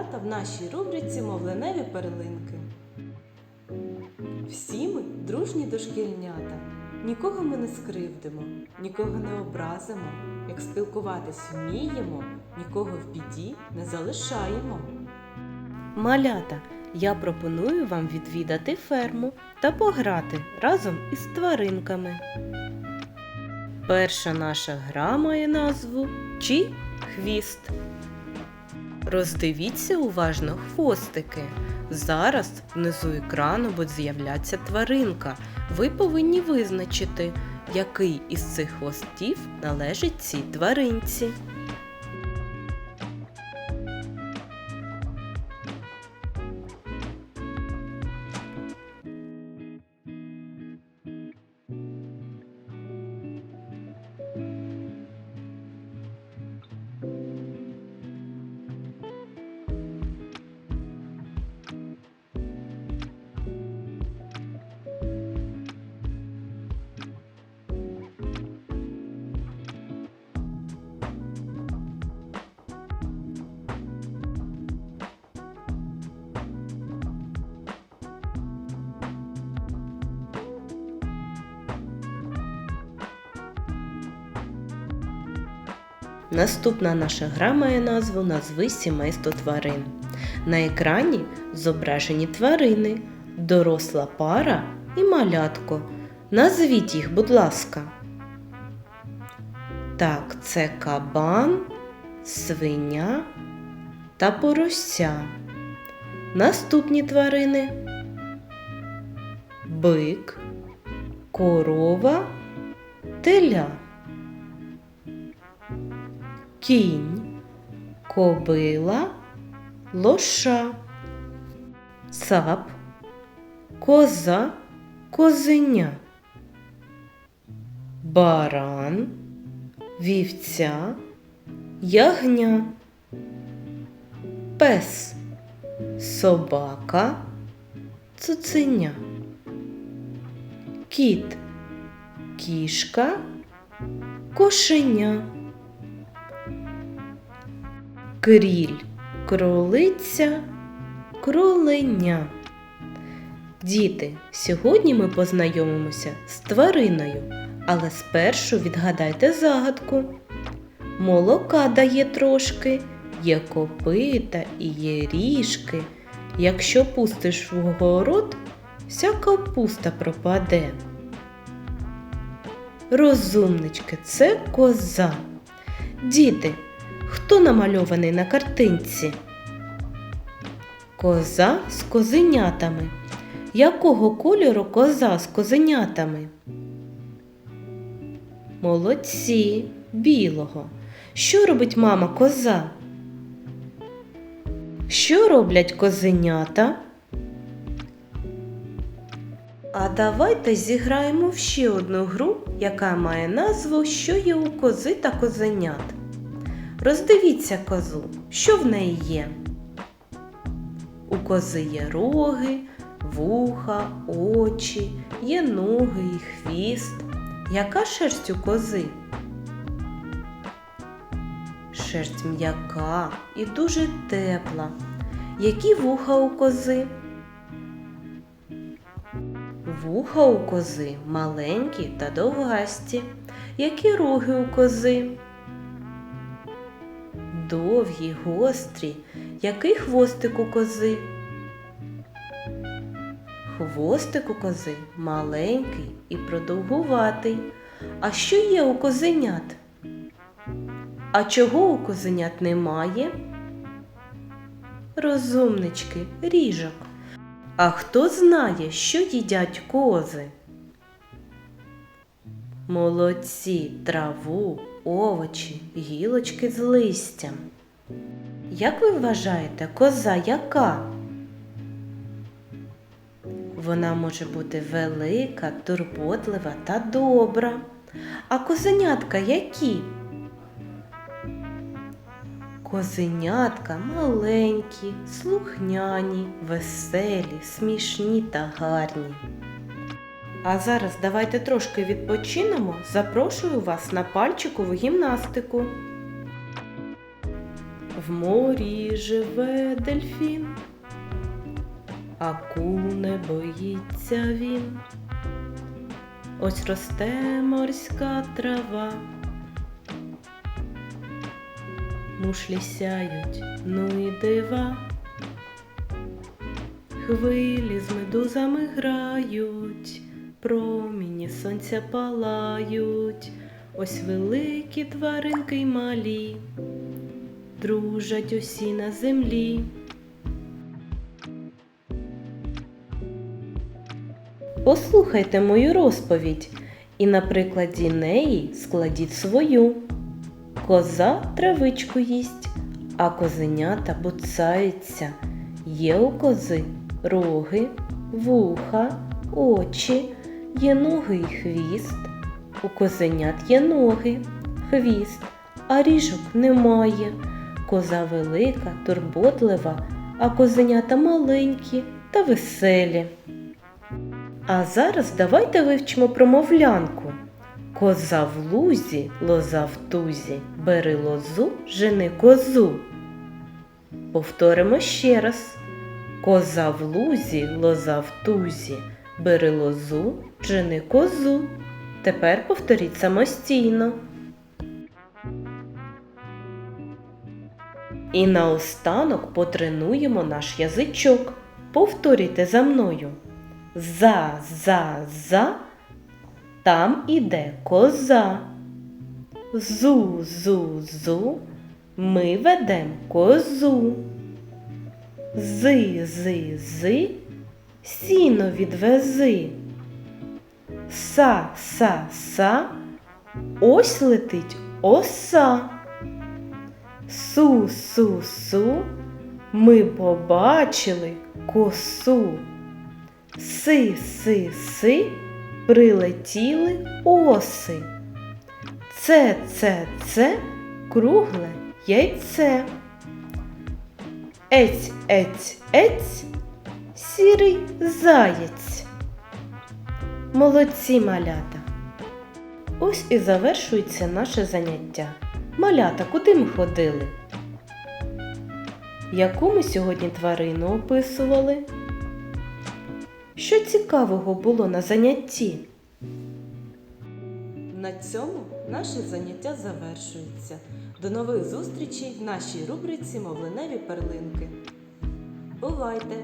малята в нашій рубриці Мовленеві перлинки. Всі ми дружні дошкільнята. Нікого ми не скривдимо, нікого не образимо. Як спілкуватись вміємо, нікого в біді не залишаємо. Малята, я пропоную вам відвідати ферму та пограти разом із тваринками. Перша наша гра має назву Чи хвіст. Роздивіться уважно хвостики. Зараз внизу екрану буде з'являтися тваринка. Ви повинні визначити, який із цих хвостів належить цій тваринці. Наступна наша гра має назву Назви сімейство тварин. На екрані зображені тварини, доросла пара і малятко. Назвіть їх, будь ласка. Так, це кабан, свиня та порося. Наступні тварини бик, корова, теля кінь, кобила, лоша, цап, коза, козеня, баран, вівця, ягня, пес, собака, цуценя, кіт, кішка, кошеня кріль, кролиця, кроленя. Діти, сьогодні ми познайомимося з твариною, але спершу відгадайте загадку. Молока дає трошки, є копита і є ріжки. Якщо пустиш в город, вся капуста пропаде. Розумнички, це коза. Діти, Хто намальований на картинці? Коза з козенятами. Якого кольору коза з козенятами? Молодці білого. Що робить мама коза? Що роблять козенята? А давайте зіграємо в ще одну гру, яка має назву Що є у кози та козенят. Роздивіться козу, що в неї є. У кози є роги, вуха, очі, є ноги і хвіст. Яка шерсть у кози? Шерсть м'яка і дуже тепла. Які вуха у кози? Вуха у кози маленькі та довгасті. Які роги у кози? Довгі, гострі, який хвостик у кози? Хвостик у кози маленький і продовгуватий. А що є у козенят? А чого у козенят немає? Розумнички, ріжок. А хто знає, що їдять кози? Молодці траву, овочі, гілочки з листям. Як ви вважаєте, коза яка? Вона може бути велика, турботлива та добра. А козенятка які? Козенятка маленькі, слухняні, веселі, смішні та гарні. А зараз давайте трошки відпочинемо. Запрошую вас на пальчикову гімнастику. В морі живе дельфін, акул не боїться він. Ось росте морська трава. Мушлі сяють, ну і дива. Хвилі з медузами грають, проміні сонця палають, ось великі тваринки й малі, дружать усі на землі. Послухайте мою розповідь і на прикладі неї складіть свою. Коза травичку їсть, а козенята буцаються. Є у кози роги, вуха, очі, є ноги й хвіст. У козенят є ноги, хвіст, а ріжок немає. Коза велика, турботлива, а козенята маленькі та веселі. А зараз давайте вивчимо промовлянку. Коза в лузі, лоза в тузі, бери лозу, жени козу. Повторимо ще раз. Коза в лузі, лоза в тузі, бери лозу, жени козу. Тепер повторіть самостійно. І наостанок потренуємо наш язичок. Повторюйте за мною. За, за, за. Там іде коза. Зу, зу, зу. Ми ведем козу. Зи, зи, зи. Сіно відвези. Са, са, са. Ось летить оса. Су, су, су. Ми побачили косу. Си, си, си, прилетіли оси. Це, це, це кругле яйце. Ець, ець, ець, сірий заєць. Молодці малята. Ось і завершується наше заняття. Малята, куди ми ходили? Яку ми сьогодні тварину описували? Що цікавого було на занятті? На цьому наше заняття завершується. До нових зустрічей в нашій рубриці Мовленеві перлинки. Бувайте!